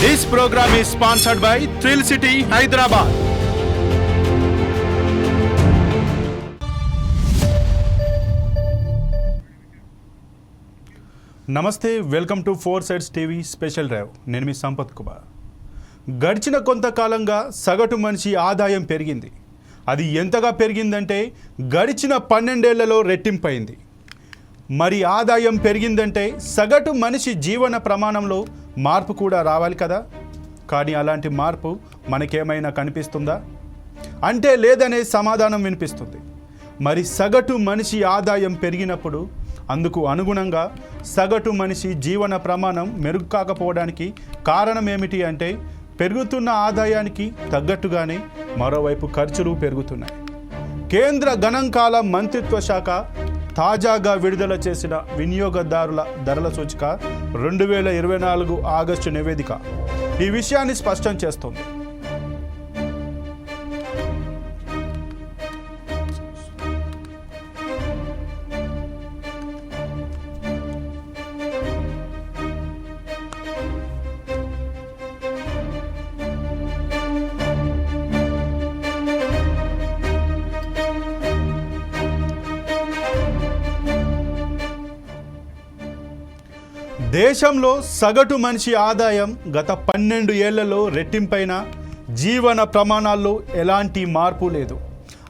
This program is sponsored by thrill city Hyderabad నమస్తే welcome to four sides TV special drive నేను మీ సంపత్ కుమార్. గడిచిన కొంతకాలంగా సగటు మనిషి ఆదాయం పెరిగింది. అది ఎంతగా పెరిగిందంటే గడిచిన పన్నెండేళ్ళలో రెట్టింపైంది. మరి ఆదాయం పెరిగిందంటే సగటు మనిషి జీవన ప్రమాణంలో మార్పు కూడా రావాలి కదా? కానీ అలాంటి మార్పు మనకేమైనా కనిపిస్తుందా? అంటే లేదనే సమాధానం వినిపిస్తుంది. మరి సగటు మనిషి ఆదాయం పెరిగినప్పుడు అందుకు అనుగుణంగా సగటు మనిషి జీవన ప్రమాణం మెరుగు కాకపోవడానికి కారణం ఏమిటి అంటే పెరుగుతున్న ఆదాయానికి తగ్గట్టుగానే మరోవైపు ఖర్చులు పెరుగుతున్నాయి. కేంద్ర గణాంకాల మంత్రిత్వ శాఖ తాజాగా విడుదల చేసిన వినియోగదారుల ధరల సూచిక రెండు వేల ఇరవై నాలుగు ఆగస్టు నివేదిక. ఈ విషయాన్ని స్పష్టం చేస్తోంది. దేశంలో సగటు మనిషి ఆదాయం గత పన్నెండు ఏళ్ళలో రెట్టింపైన జీవన ప్రమాణాల్లో ఎలాంటి మార్పు లేదు.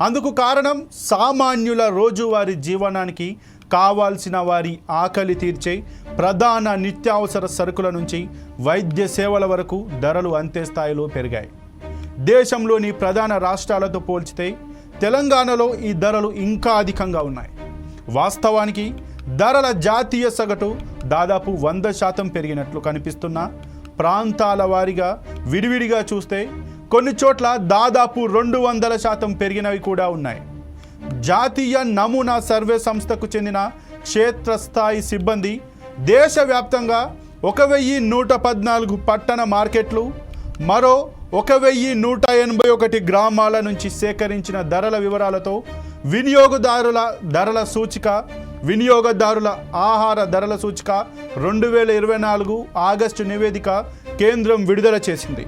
అందుకు కారణం సామాన్యుల రోజువారి జీవనానికి కావాల్సిన వారి ఆకలి తీర్చే ప్రధాన నిత్యావసర సరుకుల నుంచి వైద్య సేవల వరకు ధరలు అంతే స్థాయిలో పెరిగాయి. దేశంలోని ప్రధాన రాష్ట్రాలతో పోల్చితే తెలంగాణలో ఈ ధరలు ఇంకా అధికంగా ఉన్నాయి. వాస్తవానికి ధరల జాతీయ సగటు దాదాపు వంద శాతం పెరిగినట్లు కనిపిస్తున్న ప్రాంతాల వారీగా విడివిడిగా చూస్తే కొన్ని చోట్ల దాదాపు రెండు వందల శాతం పెరిగినవి కూడా ఉన్నాయి. జాతీయ నమూనా సర్వే సంస్థకు చెందిన క్షేత్రస్థాయి సిబ్బంది దేశవ్యాప్తంగా ఒక వెయ్యి నూట పద్నాలుగు పట్టణ మార్కెట్లు మరో ఒక వెయ్యి నూట ఎనభై ఒకటి గ్రామాల నుంచి సేకరించిన ధరల వివరాలతో వినియోగదారుల ధరల సూచిక వినియోగదారుల ఆహార ధరల సూచిక రెండు వేల ఇరవై నాలుగు ఆగస్టు నివేదిక కేంద్రం విడుదల చేసింది.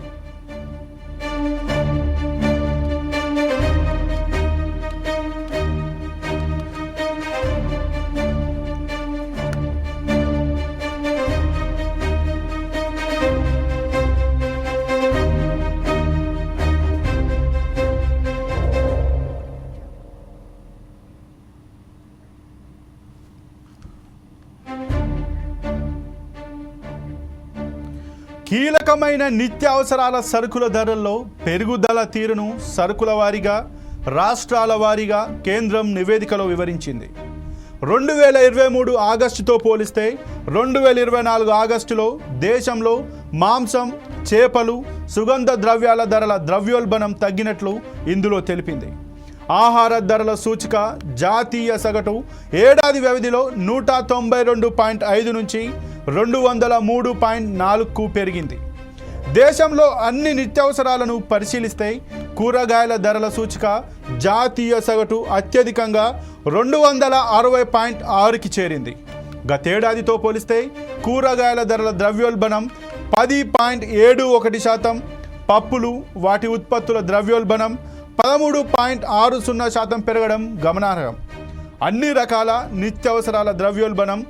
కీలకమైన నిత్యావసరాల సరుకుల ధరల్లో పెరుగుదల తీరును సరుకుల వారీగా రాష్ట్రాల వారీగా కేంద్రం నివేదికలో వివరించింది. రెండు వేల ఇరవై మూడు ఆగస్టుతో పోలిస్తే రెండు వేల ఇరవై నాలుగు ఆగస్టులో దేశంలో మాంసం చేపలు సుగంధ ద్రవ్యాల ధరల ద్రవ్యోల్బణం తగ్గినట్లు ఇందులో తెలిపింది. ఆహార ధరల సూచిక జాతీయ సగటు ఏడాది వ్యవధిలో నూట తొంభై రెండు పాయింట్ ఐదు నుంచి రెండు వందల మూడు పాయింట్ నాలుగుకు పెరిగింది. దేశంలో అన్ని నిత్యావసరాలను పరిశీలిస్తే కూరగాయల ధరల సూచిక జాతీయ సగటు అత్యధికంగా రెండు వందల అరవై పాయింట్ ఆరుకి చేరింది. గతేడాదితో పోలిస్తే కూరగాయల ధరల ద్రవ్యోల్బణం పది పాయింట్ ఏడు ఒకటి శాతం పప్పులు వాటి ఉత్పత్తుల ద్రవ్యోల్బణం పదమూడు పాయింట్ ఆరు సున్నా శాతం పెరగడం గమనార్హం. అన్ని రకాల నిత్యావసరాల ద్రవ్యోల్బణం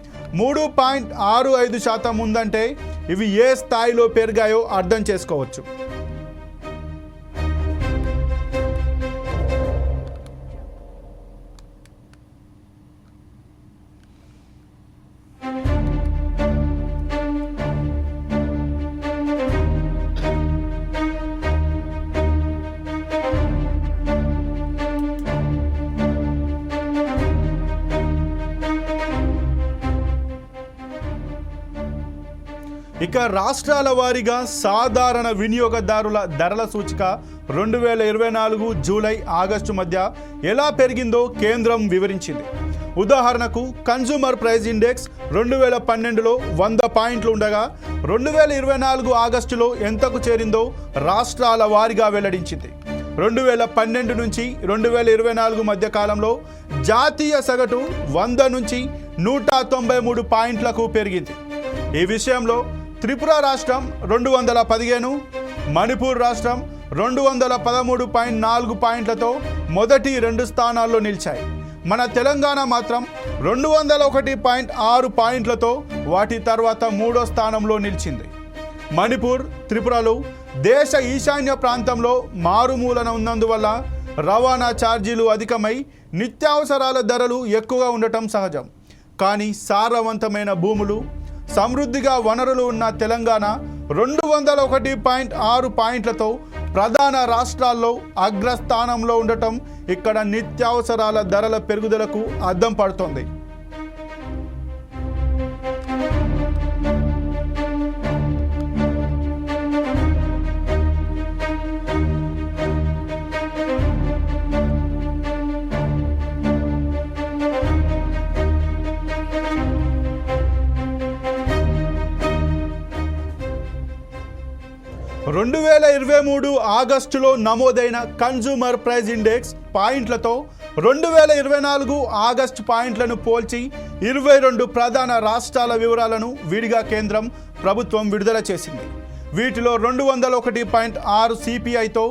మూడు పాయింట్ ఆరు ఐదు శాతం ఉందంటే ఇవి ఏ స్థాయిలో పెరిగాయో అర్థం చేసుకోవచ్చు. ఇక రాష్ట్రాల వారీగా సాధారణ వినియోగదారుల ధరల సూచిక రెండు వేల ఇరవై నాలుగు జూలై ఆగస్టు మధ్య ఎలా పెరిగిందో కేంద్రం వివరించింది. ఉదాహరణకు కన్జ్యూమర్ ప్రైస్ ఇండెక్స్ రెండు వేల పన్నెండులో వంద పాయింట్లు ఉండగా రెండు వేల ఇరవై నాలుగు ఆగస్టులో ఎంతకు చేరిందో రాష్ట్రాల వారీగా వెల్లడించింది. రెండు వేల పన్నెండు నుంచి రెండు వేల ఇరవై నాలుగు మధ్య కాలంలో జాతీయ సగటు వంద నుంచి నూట తొంభై మూడు పాయింట్లకు పెరిగింది. ఈ విషయంలో త్రిపుర రాష్ట్రం రెండు వందల పదిహేను మణిపూర్ రాష్ట్రం రెండు వందల పదమూడు పాయింట్ నాలుగు పాయింట్లతో మొదటి రెండు స్థానాల్లో నిలిచాయి. మన తెలంగాణ మాత్రం రెండు వందల ఒకటి పాయింట్ ఆరు పాయింట్లతో వాటి తర్వాత మూడో స్థానంలో నిలిచింది. మణిపూర్ త్రిపురలు దేశ ఈశాన్య ప్రాంతంలో మారుమూలన ఉన్నందువల్ల రవాణా ఛార్జీలు అధికమై నిత్యావసరాల ధరలు ఎక్కువగా ఉండటం సహజం. కానీ సారవంతమైన భూములు సమృద్ధిగా వనరులు ఉన్న తెలంగాణ రెండు వందల ఒకటి పాయింట్ ఆరు పాయింట్లతో ప్రధాన రాష్ట్రాల్లో అగ్రస్థానంలో ఉండటం ఇక్కడ నిత్యావసరాల ధరల పెరుగుదలకు అద్దం పడుతోంది. రెండు వేల ఇరవై మూడు ఆగస్టులో నమోదైన కన్జ్యూమర్ ప్రైస్ ఇండెక్స్ పాయింట్లతో రెండు వేల ఇరవై నాలుగు ఆగస్టు పాయింట్లను పోల్చి ఇరవై రెండు ప్రధాన రాష్ట్రాల వివరాలను విడిగా కేంద్రం ప్రభుత్వం విడుదల చేసింది. వీటిలో రెండు వందల ఒకటి పాయింట్ ఆరు సిపిఐతో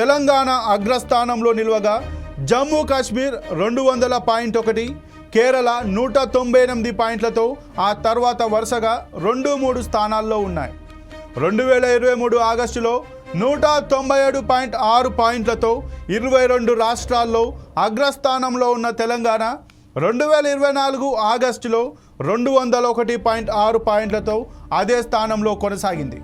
తెలంగాణ అగ్రస్థానంలో నిల్వగా జమ్మూ కాశ్మీర్ రెండు వందల పాయింట్ ఒకటి కేరళ నూట తొంభై ఎనిమిది పాయింట్లతో ఆ తర్వాత వరుసగా రెండు మూడు స్థానాల్లో ఉన్నాయి. రెండు వేల ఇరవై మూడు ఆగస్టులో నూట తొంభై ఏడు పాయింట్ ఆరు పాయింట్లతో ఇరవై రెండు రాష్ట్రాల్లో అగ్రస్థానంలో ఉన్న తెలంగాణ రెండు వేల ఇరవై నాలుగు ఆగస్టులో రెండు వందల ఒకటి పాయింట్ ఆరు పాయింట్లతో అదే స్థానంలో కొనసాగింది.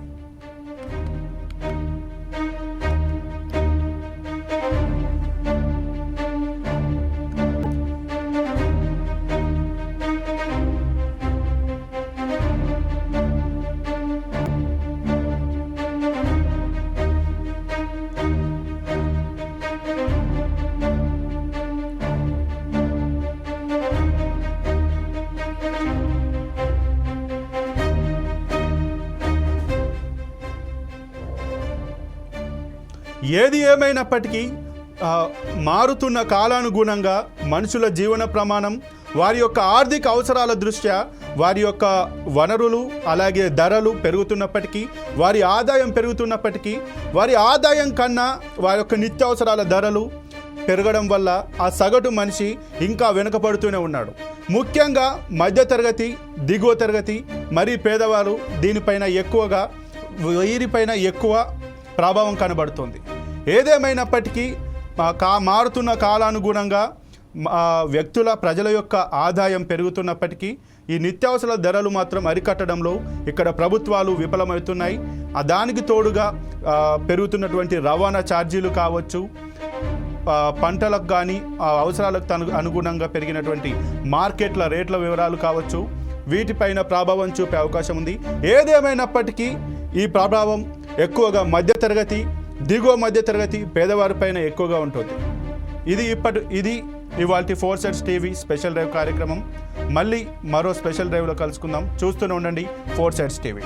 ఏది ఏమైనప్పటికీ మారుతున్న కాలానుగుణంగా మనుషుల జీవన ప్రమాణం వారి యొక్క ఆర్థిక అవసరాల దృష్ట్యా వారి యొక్క వనరులు అలాగే ధరలు పెరుగుతున్నప్పటికీ వారి ఆదాయం పెరుగుతున్నప్పటికీ వారి ఆదాయం కన్నా వారి యొక్క నిత్యావసరాల ధరలు పెరగడం వల్ల ఆ సగటు మనిషి ఇంకా వెనుకబడుతూనే ఉన్నాడు. ముఖ్యంగా మధ్యతరగతి దిగువ తరగతి మరీ పేదవారు దీనిపైన ఎక్కువగా వీరిపైన ఎక్కువ ప్రభావం కనబడుతుంది. ఏదేమైనప్పటికీ కా మారుతున్న కాలానుగుణంగా వ్యక్తుల ప్రజల యొక్క ఆదాయం పెరుగుతున్నప్పటికీ ఈ నిత్యావసర ధరలు మాత్రం అరికట్టడంలో ఇక్కడ ప్రభుత్వాలు విఫలమవుతున్నాయి. దానికి తోడుగా పెరుగుతున్నటువంటి రవాణా ఛార్జీలు కావచ్చు పంటలకు కానీ అవసరాలకు తను అనుగుణంగా పెరిగినటువంటి మార్కెట్ల రేట్ల వివరాలు కావచ్చు వీటిపైన ప్రభావం చూపే అవకాశం ఉంది. ఏదేమైనప్పటికీ ఈ ప్రభావం ఎక్కువగా మధ్యతరగతి దిగువ మధ్యతరగతి పేదవారిపైన ఎక్కువగా ఉంటుంది. ఇది ఇప్పటి ఇది ఇవాళ four sides TV special drive కార్యక్రమం. మళ్ళీ మరో స్పెషల్ డ్రైవ్లో కలుసుకుందాం. చూస్తూనే ఉండండి ఫోర్ సెట్స్ టీవీ.